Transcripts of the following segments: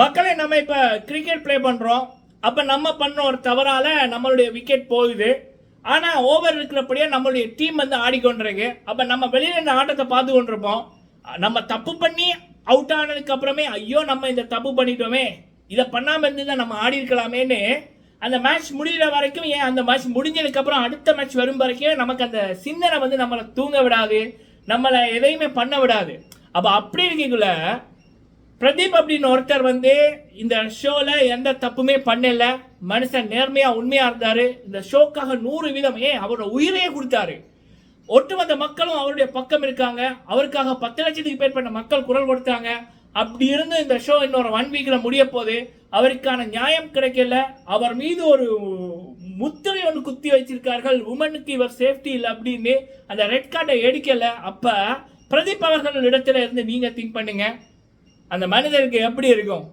மக்களை நம்ம இப்போ கிரிக்கெட் ப்ளே பண்ணுறோம் அப்போ நம்ம பண்ணுற ஒரு தவறால் நம்மளுடைய விக்கெட் போகுது. ஆனால் ஓவர் இருக்கிறப்படியே நம்மளுடைய டீம் வந்து ஆடிக்கொண்டிருக்கு. அப்போ நம்ம வெளியில் இந்த ஆட்டத்தை பார்த்து கொண்டிருப்போம். நம்ம தப்பு பண்ணி அவுட் ஆனதுக்கு அப்புறமே ஐயோ நம்ம இந்த தப்பு பண்ணிட்டோமே. இதை பண்ணாமல் இருந்துதான் நம்ம ஆடி இருக்கலாமேன்னு அந்த மேட்ச் முடிகிற வரைக்கும் ஏன் அந்த மேட்ச் முடிஞ்சதுக்கப்புறம் அடுத்த மேட்ச் வரும் வரைக்கும் நமக்கு அந்த சிந்தனை வந்து நம்மளை தூங்க விடாது. நம்மளை எதையுமே பண்ண விடாது. அப்போ அப்படி இருக்கக்குள்ள பிரதீப் அப்படின்னு ஒருத்தர் வந்து இந்த ஷோவில் எந்த தப்புமே பண்ணல. மனுஷன் நேர்மையாக உண்மையாக இருந்தார். இந்த ஷோக்காக நூறு வீதம் ஏன் அவரோட உயிரையே கொடுத்தாரு. ஒட்டுமொத்த மக்களும் அவருடைய பக்கம் இருக்காங்க. அவருக்காக பத்து லட்சத்துக்கு மேற்பட்ட மக்கள் குரல் கொடுத்தாங்க. அப்படி இருந்து இந்த ஷோ இன்னொரு ஒன் வீக்கில் முடிய போது அவருக்கான நியாயம் கிடைக்கல. அவர் மீது ஒரு முத்திரை ஒன்று குத்தி வச்சிருக்கார்கள். உமனுக்கு இவர் சேஃப்டி இல்லை அப்படின்னு அந்த ரெட் கார்டை எடுக்கலை. அப்போ பிரதீப் அவர்கள் இடத்துல இருந்து நீங்கள் திங்க் பண்ணுங்கள் அந்த மனிதருக்கு எப்படி இருக்கும்?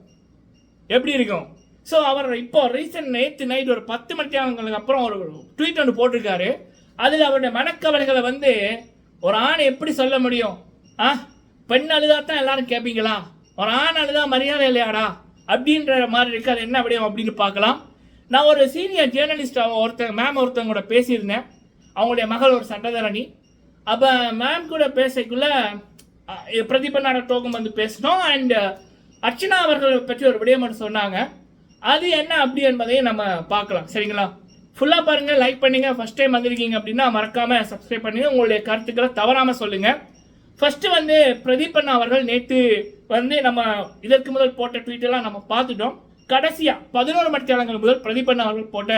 எப்படி இருக்கும்? ஸோ அவர் இப்போ ரீசன்ட் நேற்று நைட் ஒரு பத்து மணி நேரங்களுக்கு அப்புறம் ஒரு ட்வீட் ஒன்று போட்டிருக்காரு. அதில் அவருடைய மனக்கவலைகளை வந்து ஒரு ஆணை எப்படி சொல்ல முடியும்? ஆ? பெண் அழுதா தான் எல்லாரும் கேட்பீங்களா ஒரு ஆண் அழுதா மரியாதை இல்லையாடா? அப்படின்ற மாதிரி இருக்கு அது என்ன விடயம் அப்படின்னு பார்க்கலாம். நான் ஒரு சீனியர் ஜேர்னலிஸ்ட் ஒருத்தங்க மேம் ஒருத்தவங்க கூட பேசியிருந்தேன். அவங்களுடைய மகள் ஒரு சட்டத்தரணி. அப்போ மேம் கூட பேசக்குள்ளே அஹ், பிரதீபநாட வந்து பேசினோம். அண்ட் அர்ச்சனா அவர்கள் பற்றி ஒரு விடயம் சொன்னாங்க. அது என்ன அப்படி என்பதையும் நம்ம பார்க்கலாம். சரிங்களா? ஃபுல்லாக பாருங்கள் லைக் பண்ணுங்கள் ஃபஸ்ட் டைம் வந்திருக்கீங்க அப்படின்னா மறக்காமல் சப்ஸ்கிரைப் பண்ணுங்கள் உங்களுடைய கருத்துக்களை தவறாமல் சொல்லுங்கள் ஃபஸ்ட்டு வந்து பிரதீப் அண்ணா அவர்கள் நேற்று வந்து நம்ம இதற்கு முதல் போட்ட ட்வீட்டெல்லாம் நம்ம பார்த்துட்டோம். கடைசியாக பதினோரு மணி தேலங்கள் முதல் பிரதீப் அண்ணா அவர்கள் போட்ட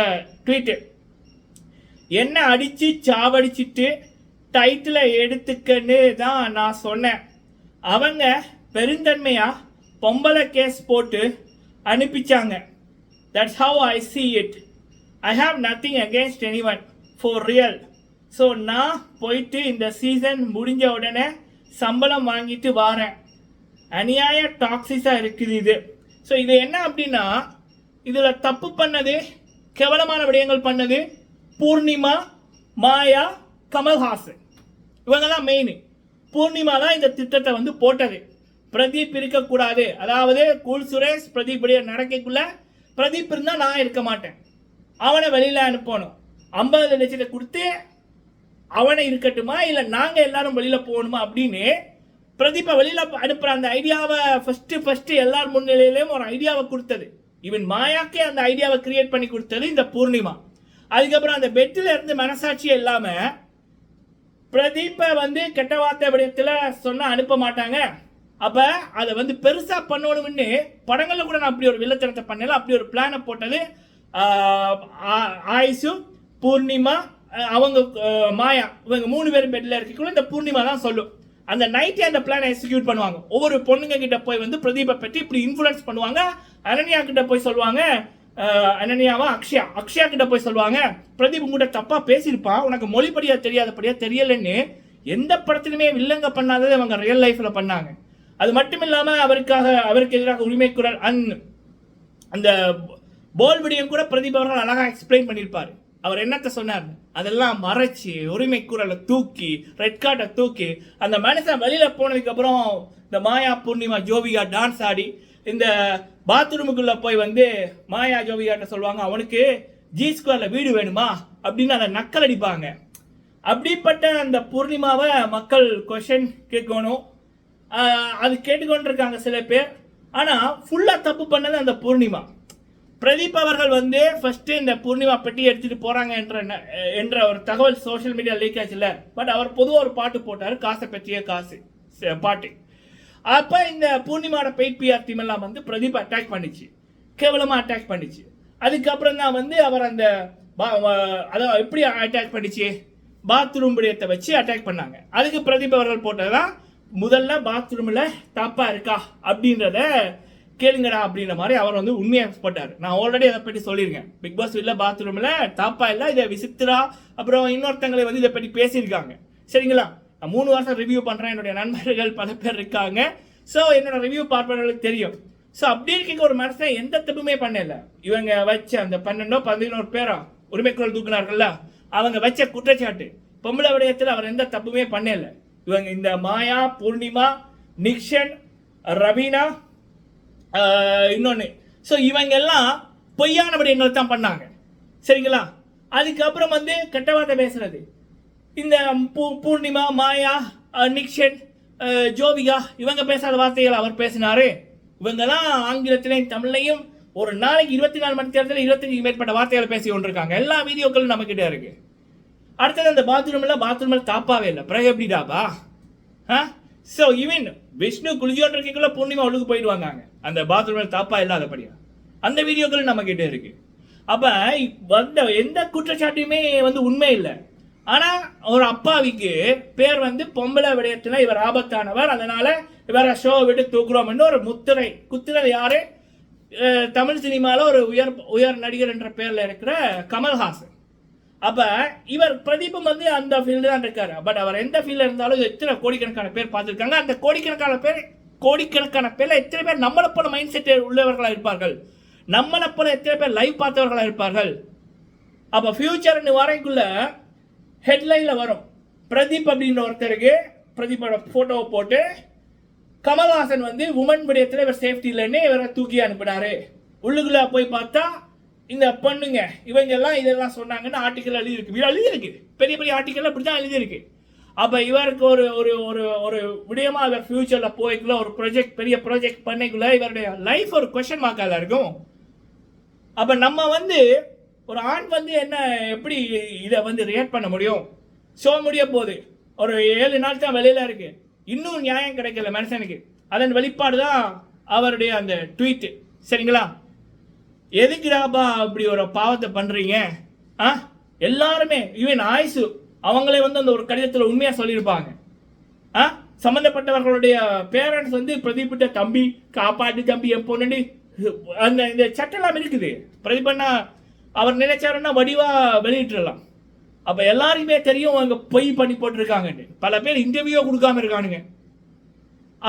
ட்வீட்டு என்ன அடித்து சாவடிச்சிட்டு டைட்டில் எடுத்துக்கன்னு தான் நான் சொன்னேன். அவங்க பெருந்தன்மையாக பொம்பளை கேஸ் போட்டு அனுப்பிச்சாங்க. That's how I see it I have nothing against any one for real so நான் போயிட்டு இந்த சீசன் முடிஞ்ச உடனே சம்பளம் வாங்கிட்டு வாரேன். அநியாய டாக்ஸிஸாக இருக்குது இது. ஸோ இது என்ன அப்படின்னா இதில் தப்பு பண்ணது கேவலமான விடயங்கள் பண்ணது பூர்ணிமா மாயா கமல்ஹாசன். இவங்க தான் மெயின் பூர்ணிமா தான் இந்த திட்டத்தை வந்து போட்டது. பிரதீப் இருக்கக்கூடாது. அதாவது கூல் சுரேஷ் பிரதீப் உடைய பிரதீப் இருந்தால் நான் இருக்க மாட்டேன். அவனை வெளியில் அனுப்பணும். ஐம்பது லட்சத்தை கொடுத்து அவனை இருக்கட்டுமா? இல்லை நாங்கள் எல்லாரும் வெளியில் போகணுமா அப்படின்னு பிரதீப்பை வெளியில் அனுப்புகிற அந்த ஐடியாவை ஃபஸ்ட்டு ஃபஸ்ட்டு எல்லார் முன்னிலையிலையும் ஒரு ஐடியாவை கொடுத்தது. இவன் மாயாக்கே அந்த ஐடியாவை கிரியேட் பண்ணி கொடுத்தது இந்த பூர்ணிமா. அதுக்கப்புறம் அந்த பெட்டில் இருந்து மனசாட்சியே இல்லாமல் பிரதீப்பை வந்து கெட்ட வார்த்தை விடயத்தில் சொன்னால் அனுப்ப மாட்டாங்க. அப்போ அதை வந்து பெருசாக பண்ணணும்னு படங்களில் கூட நான் அப்படி ஒரு வில்லத்தனத்தை பண்ணல. அப்படி ஒரு பிளானை போட்டது ஆயுஷு ஆ- ஆயுசு பூர்ணிமா அவங்க மாயா இவங்க மூணு பேரும் பெட்டில் இருக்கக்குள்ள இந்த பூர்ணிமா தான் சொல்லும். அந்த நைட்டே அந்த பிளானை எக்ஸிக்யூட் பண்ணுவாங்க. ஒவ்வொரு பொண்ணுங்க கிட்ட போய் வந்து பிரதீபை பற்றி இப்படி இன்ஃப்ளூயன்ஸ் பண்ணுவாங்க. அனன்யா கிட்ட போய் சொல்லுவாங்க அனன்யாவா? அக்ஷயா. அக்ஷயா கிட்ட போய் சொல்லுவாங்க பிரதீப் உங்ககிட்ட தப்பா பேசியிருப்பான் உனக்கு மொழிப்படியா தெரியாதபடியா தெரியலன்னு எந்த படத்துலையுமே வில்லங்க பண்ணாதது அவங்க ரியல் லைஃப்ல பண்ணாங்க. அது மட்டும் இல்லாம அவருக்காக அவருக்கு எதிராக உரிமை குரல் அந் அந்த போல் விடியம் கூட பிரதீப் அவர்கள் அழகாக எக்ஸ்பிளைன் பண்ணியிருப்பாரு. அவர் என்னத்தை சொன்னார்? அதெல்லாம் மறைச்சு உரிமை குரலை தூக்கி ரெட் கார்டை தூக்கி அந்த மனுஷன் வெளியில போனதுக்கு அப்புறம் இந்த மாயா பூர்ணிமா ஜோபிகா டான்ஸ் ஆடி இந்த பாத்ரூமுக்குள்ளே போய் வந்து மாயா ஜோவிகாட்ட சொல்லுவாங்க அவனுக்கு ஜி ஸ்கொயரில் வீடு வேணுமா? அப்படின்னு அதை நக்கல் அடிப்பாங்க. அப்படிப்பட்ட அந்த பூர்ணிமாவை மக்கள் கொஷின் கேட்கணும். அது கேட்டுக்கொண்டிருக்காங்க சில பேர். ஆனால் ஃபுல்லாக தப்பு பண்ணது அந்த பூர்ணிமா. பிரதீப் அவர்கள் வந்து ஃபஸ்ட்டு இந்த பூர்ணிமா பெட்டி எடுத்துகிட்டு போகிறாங்க என்ற ந- என்ற ஒரு தகவல் சோஷியல் மீடியா லீக் ஆச்சுல பட் அவர் பொதுவாக ஒரு பாட்டு போட்டார் காசை பற்றிய காசு பாட்டு. அப்போ இந்த பூர்ணிமாவோட பெயிட் பிஆர் டீம் எல்லாம் வந்து பிரதீப் அட்டாக் பண்ணிச்சு. கேவலமாக அட்டாக் பண்ணிச்சு. அதுக்கப்புறம் தான் வந்து அவர் அந்த அதான் எப்படி அட்டாக் பண்ணிச்சு? பாத்ரூம் விடயத்தை வச்சு அட்டாக் பண்ணாங்க. அதுக்கு பிரதீப் அவர்கள் போட்டதுதான் முதல்ல பாத்ரூமில் தப்பாக இருக்கா? அப்படின்றத கேளுங்கடா அப்படின்ற மாதிரி அவர் வந்து உண்மையாக போட்டார். நான் ஆல்ரெடி அதை பற்றி சொல்லியிருக்கேன். பிக் பாஸ் வீட்டில் பாத்ரூமில் தாப்பா இல்லை இதை விசித்திரா அப்புறம் இன்னொருத்தங்களை வந்து இதை பற்றி பேசியிருக்காங்க. சரிங்களா? நான் மூணு வருஷம் ரிவ்யூ பண்ணுறேன் என்னுடைய நண்பர்கள் பல பேர் இருக்காங்க. ஸோ என்னோட ரிவ்யூ பார்ப்பவர்களுக்கு தெரியும். ஸோ அப்படி இருக்க ஒரு மனுஷன் எந்த தப்புமே பண்ணல. இவங்க வச்ச அந்த பன்னெண்டோ பதினோரு பேரோ உரிமைக்குரல் தூக்குனார்கள்ல அவங்க வச்ச குற்றச்சாட்டு பொம்பளை விடயத்தில் அவர் எந்த தப்புமே பண்ணல. இவங்க இந்த மாயா பூர்ணிமா நிக்ஷன் ரவீனா இன்னொன்று ஸோ இவங்க எல்லாம் பொய்யான விடயங்கள் தான் பண்ணாங்க. சரிங்களா? அதுக்கப்புறம் வந்து கெட்ட வார்த்தை பேசுறது. இந்த பூ பூர்ணிமா மாயா நிக்ஷன் அஹ், ஜோவிகா இவங்க பேசாத வார்த்தைகள் அவர் பேசினாரு. இவங்கெல்லாம் ஆங்கிலத்திலையும் தமிழ்லையும் ஒரு நாளைக்கு இருபத்தி நாலு மணி நேரத்தில் இருபத்தஞ்சுக்கு மேற்பட்ட வார்த்தைகளை பேசி கொண்டிருக்காங்க. எல்லா வீடியோக்களும் நம்மக்கிட்ட இருக்கு. அடுத்தது அந்த பாத்ரூம்ல பாத்ரூம்ல தாப்பாவே இல்லை. பிறகு எப்படிடாப்பா ஆ? ஸோ ஈவன் விஷ்ணு குளிஜோன்றதுக்குள்ள பூர்ணிமா உள்ளுக்கு போயிடுவாங்க அந்த பாத்ரூம்ல தாப்பா இல்லாதபடியா. அந்த வீடியோக்கள் நம்மக்கிட்ட இருக்குது இருக்கு வந்த எந்த குற்றச்சாட்டுமே வந்து உண்மை இல்லை. ஆனால் ஒரு அப்பாவிக்கு பேர் வந்து பொம்பளை விடயத்தில் இவர் ஆபத்தானவர். அதனால் இவரை ஷோ விட்டு தூக்குறோம்னு ஒரு முத்திரை. குத்திரை யாரு? தமிழ் சினிமாவில் ஒரு உயர் உயர் நடிகர் என்ற பேரில் இருக்கிற கமல்ஹாசன். அப்போ இவர் பிரதீபம் வந்து அந்த ஃபீல்டு தான் இருக்காரு. பட் அவர் எந்த ஃபீல்டில் இருந்தாலும் எத்தனை கோடிக்கணக்கான பேர் பார்த்துருக்காங்க. அந்த கோடிக்கணக்கான பேர் கோடிக்கணக்கான பேரில் எத்தனை பேர் நம்மளை போல மைண்ட் செட் உள்ளவர்களாக இருப்பார்கள்? நம்மளை போல எத்தனை பேர் லைவ் பார்த்தவர்களாக இருப்பார்கள்? அப்போ ஃபியூச்சர்னு வரைக்குள்ள ஹெட்லைனில் வரும். பிரதீப் அப்படின்ற ஒருத்தருக்கு பிரதீப்போட ஃபோட்டோவை போட்டு கமல்ஹாசன் வந்து உமன் விடயத்தில் இவர் சேஃப்டி இல்லைன்னு இவரை தூக்கி அனுப்பினாரு. உள்ளுக்குள்ளே போய் பார்த்தா இந்த பொண்ணுங்க இவங்க எல்லாம் இதெல்லாம் சொன்னாங்கன்னு ஆர்டிக்கல் எழுதியிருக்கு. எழுதியிருக்கு. பெரிய பெரிய ஆர்டிக்கல் அப்படி தான் எழுதியிருக்கு. அப்போ இவருக்கு ஒரு ஒரு ஒரு ஒரு விடயமா இவர் ஃபியூச்சரில் போய்க்குள்ள ஒரு ப்ராஜெக்ட் பெரிய ப்ராஜெக்ட் பண்ணிக்குள்ள இவருடைய லைஃப் ஒரு கொஷன் மார்க்காக இருக்கும். அப்போ நம்ம வந்து ஒரு ஆண் வந்து என்ன எப்படி இதை வந்து ரியாக்ட் பண்ண முடியும்? ஷோ முடிய போகுது. ஒரு ஏழு நாள் தான் வெளியில இருக்கு. இன்னும் நியாயம் கிடைக்கல மனுஷனுக்கு. அதன் வெளிப்பாடு தான் அவருடைய அந்த ட்வீட்டு சரிங்களா? எதுக்குடாப்பா அப்படி ஒரு பாவத்தை பண்ணுறீங்க ஆ? எல்லாருமே ஈவன் ஆயுசு அவங்களே வந்து அந்த ஒரு கடிதத்தில் உண்மையாக சொல்லியிருப்பாங்க. ஆ? சம்மந்தப்பட்டவர்களுடைய பேரண்ட்ஸ் வந்து பிரதீப்பிட்ட தம்பி காப்பாட்டு தம்பி என் அந்த இந்த சட்டெல்லாம் இருக்குது. பிரதீபண்ணா அவர் நினைச்சாருன்னா வடிவா வெளியிட்டுடலாம். அப்போ எல்லாருமே தெரியும் அவங்க பொய் பண்ணி போட்டிருக்காங்கன்னு. பல பேர் இன்டர்வியூ கொடுக்காம இருக்கானுங்க.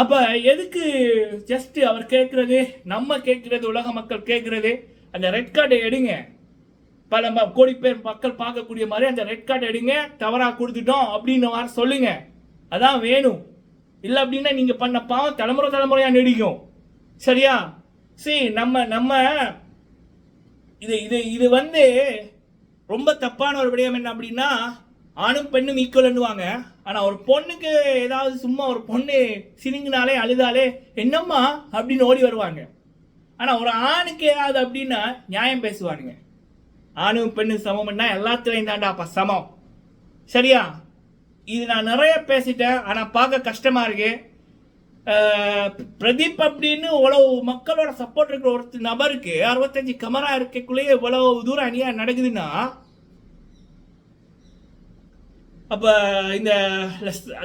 அப்போ எதுக்கு ஜஸ்ட் அவர் கேட்குறது நம்ம கேட்குறது உலக மக்கள் கேட்குறது அந்த ரெட் கார்டை எடுங்க. பல கோடி பேர் மக்கள் பார்க்கக்கூடிய மாதிரி அந்த ரெட் கார்டு எடுங்க தவறாக கொடுத்துட்டோம் அப்படின்னு மாதிரி சொல்லுங்க. அதான் வேணும். இல்லை அப்படின்னா நீங்கள் பண்ண பாவம் தலைமுறை தலைமுறையாக நீடிக்கும் சரியா? சரி நம்ம நம்ம இது இது இது வந்து ரொம்ப தப்பான ஒரு விடயம் என்ன அப்படின்னா ஆணும் பெண்ணும் ஈக்குவல்னுவாங்க ஆனால் ஒரு பொண்ணுக்கு ஏதாவது சும்மா ஒரு பொண்ணு சிரிங்கினாலே அழுதாலே என்னம்மா அப்படின்னு ஓடி வருவாங்க. ஆனால் ஒரு ஆணுக்கு ஏதாவது அப்படின்னா நியாயம் பேசுவானுங்க. ஆணும் பெண்ணும் சமம்னா எல்லாத்துலேயும் தாண்டாப்பா சமம். சரியா? இது நான் நிறைய பேசிட்டேன். ஆனால் பார்க்க கஷ்டமாக இருக்குது பிரதீப் அப்படின்னு இவ்வளவு மக்களோட சப்போர்ட் இருக்கிற ஒரு நபருக்கு அறுபத்தஞ்சு கமரா இருக்கக்குள்ளேயே இவ்வளவு தூரம் அணியா நடக்குதுன்னா அப்போ இந்த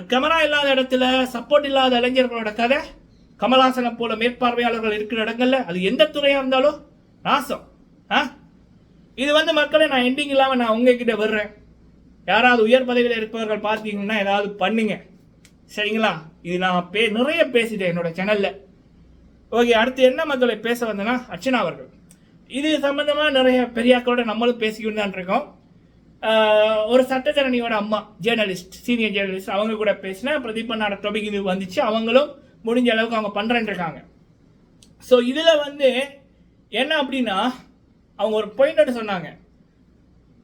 கமரா இல்லாத இடத்துல சப்போர்ட் இல்லாத இளைஞர்களோட கதை கமலாசனை போல மேற்பார்வையாளர்கள் இருக்கிற இடங்கள்ல அது எந்த துறையாக இருந்தாலும் நாசம். ஆ? இது வந்து மக்களை நான் எண்டிங் இல்லாமல் நான் உங்ககிட்ட வர்றேன். யாராவது உயர் பதவியில் இருப்பவர்கள் பார்த்தீங்கன்னா ஏதாவது பண்ணுங்க. சரிங்களா? இது நான் பே நிறைய பேசிட்டேன் என்னோட சேனல்ல ஓகே அடுத்து என்ன மக்களை பேச வந்தேன்னா அர்ச்சனா அவர்கள். இது சம்மந்தமாக நிறைய பெரியாக்களோட நம்மளும் பேசிக்கிட்டு தான் இருக்கோம். ஒரு சட்டத்தரணியோட அம்மா ஜேர்னலிஸ்ட் சீனியர் ஜேர்னலிஸ்ட் அவங்க கூட பேசினா பிரதீபனோட டாபிக் இது வந்துச்சு. அவங்களும் முடிஞ்ச அளவுக்கு அவங்க பண்றேன்னு இருக்காங்க. ஸோ இதில் வந்து என்ன அப்படின்னா அவங்க ஒரு பாயிண்ட் சொன்னாங்க.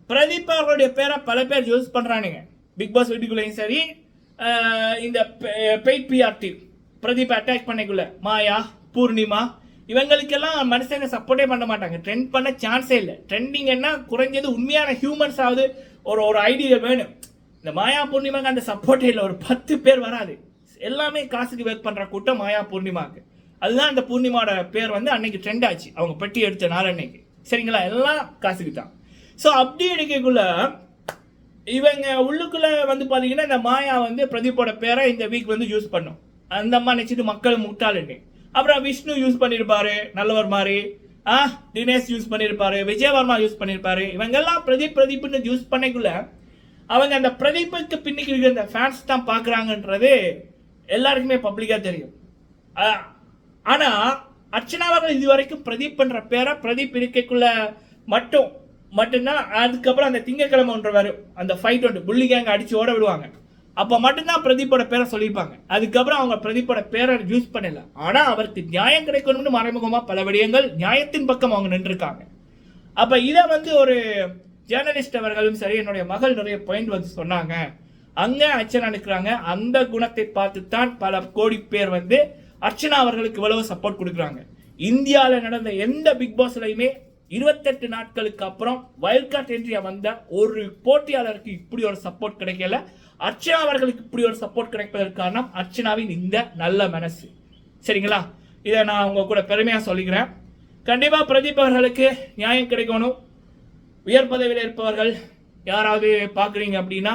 பிரதீப் அவர்களுடைய பேரை பல பேர் யூஸ் பண்ணுறானுங்க பிக் பாஸ் வீட்டுக்குள்ளேயும் சரி இந்த பெயிட் பிஆர்டி பிரதீப் அட்டாக் பண்ணிக்குள்ள. மாயா பூர்ணிமா இவங்களுக்கெல்லாம் மனுஷங்க சப்போர்ட்டே பண்ண மாட்டாங்க. ட்ரெண்ட் பண்ண சான்ஸே இல்லை. ட்ரெண்டிங்கன்னா குறைஞ்சது உண்மையான ஹியூமன்ஸ் ஆகுது ஒரு ஒரு ஐடியா வேணும். இந்த மாயா பூர்ணிமாக்கு அந்த சப்போர்ட்டே இல்லை. ஒரு பத்து பேர் வராது. எல்லாமே காசுக்கு ஒர்க் பண்ணுற கூட்டம் மாயா பூர்ணிமாக்கு. அதுதான் அந்த பூர்ணிமாவோட பேர் வந்து அன்னைக்கு ட்ரெண்ட் ஆச்சு. அவங்க பெட்டி எடுத்த நாள் அன்னைக்கு. சரிங்களா? எல்லாம் காசுக்கு தான். ஸோ அப்படி எடுக்கக்குள்ள இவங்க உள்ளுக்குள்ளே வந்து பார்த்தீங்கன்னா இந்த மாயா வந்து பிரதீப்போட பேரை இந்த வீக் வந்து யூஸ் பண்ணும். அந்த அம்மா நினச்சிட்டு மக்கள் முட்டாளுன்னு. அப்புறம் விஷ்ணு யூஸ் பண்ணியிருப்பாரு நல்லவர் மாதிரி. ஆ தினேஷ் யூஸ் பண்ணியிருப்பாரு விஜயவர்மா யூஸ் பண்ணியிருப்பாரு இவங்கெல்லாம் பிரதீப் பிரதீப்னு யூஸ் பண்ணிக்குள்ள அவங்க அந்த பிரதீப்புக்கு பின்னிக்கு இருக்கிற அந்த ஃபேன்ஸ் தான் பார்க்குறாங்கன்றது எல்லாருக்குமே பப்ளிக்காக தெரியும். ஆ- ஆனா அர்ச்சனா அவர்கள் இது வரைக்கும் பிரதீப் பண்ணுற பேரை பிரதீப் இருக்கைக்குள்ள மட்டும் மட்டும்தான் அதுக்கப்புறம் அந்த திங்கக்கிழமை ஒன்று வரும் அந்த ஃபைட் ஒன்று புள்ளி கேங்க அடிச்சு ஓட விடுவாங்க. அப்போ மட்டும்தான் பிரதீப்போட பேரை சொல்லியிருப்பாங்க. அதுக்கப்புறம் அவங்க பிரதீப்போட பேரை யூஸ் பண்ணல. ஆனால் அவருக்கு நியாயம் கிடைக்கணும்னு மறைமுகமாக பல விடயங்கள் நியாயத்தின் பக்கம் அவங்க நின்றுருக்காங்க. அப்போ இதை வந்து ஒரு ஜேர்னலிஸ்ட் அவர்களும் சரி என்னுடைய மகள் நிறைய பாயிண்ட் வந்து சொன்னாங்க. அங்கே அர்ச்சனா நிற்கிறாங்க. அந்த குணத்தை பார்த்து தான் பல கோடி பேர் வந்து அர்ச்சனா அவர்களுக்கு இவ்வளவு சப்போர்ட் கொடுக்குறாங்க. இந்தியாவில் நடந்த எந்த பிக் பாஸ்லையுமே இருபத்தெட்டு நாட்களுக்கு அப்புறம் வைல்ட் என்ட்ரியா வந்த ஒரு போட்டியாளருக்கு இப்படி ஒரு சப்போர்ட் கிடைக்கல. அர்ச்சனா அவர்களுக்கு இப்படி ஒரு சப்போர்ட் கிடைப்பதற்கு காரணம் அர்ச்சனாவின் இந்த நல்ல மனசு. சரிங்களா? இதை நான் உங்க கூட பெருமையாக சொல்லிக்கிறேன். கண்டிப்பாக பிரதீப் அவர்களுக்கு நியாயம் கிடைக்கணும். உயர் பதவியில் இருப்பவர்கள் யாராவது பார்க்குறீங்க அப்படின்னா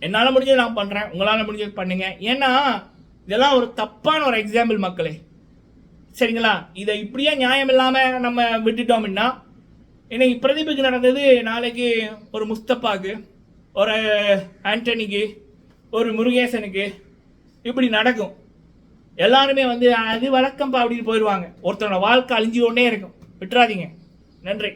என்னால் முடிஞ்சது நான் பண்ணுறேன் உங்களால் முடிஞ்சது பண்ணுங்க. ஏன்னா இதெல்லாம் ஒரு தப்பான ஒரு எக்ஸாம்பிள் மக்களே. சரிங்களா? இதை இப்படியே நியாயம் இல்லாமல் நம்ம விட்டுட்டோம்னா இன்னைக்கு பிரதீபுக்கு நடந்தது நாளைக்கு ஒரு முஸ்தப்பாக்கு ஒரு ஆண்டனிக்கு ஒரு முருகேசனுக்கு இப்படி நடக்கும். எல்லாருமே வந்து அது வழக்கம்பா அப்படின்னு போயிடுவாங்க ஒருத்தரோட வாழ்க்கை அழிஞ்சு கொண்டே இருக்கும். விட்டுறாதீங்க. நன்றி.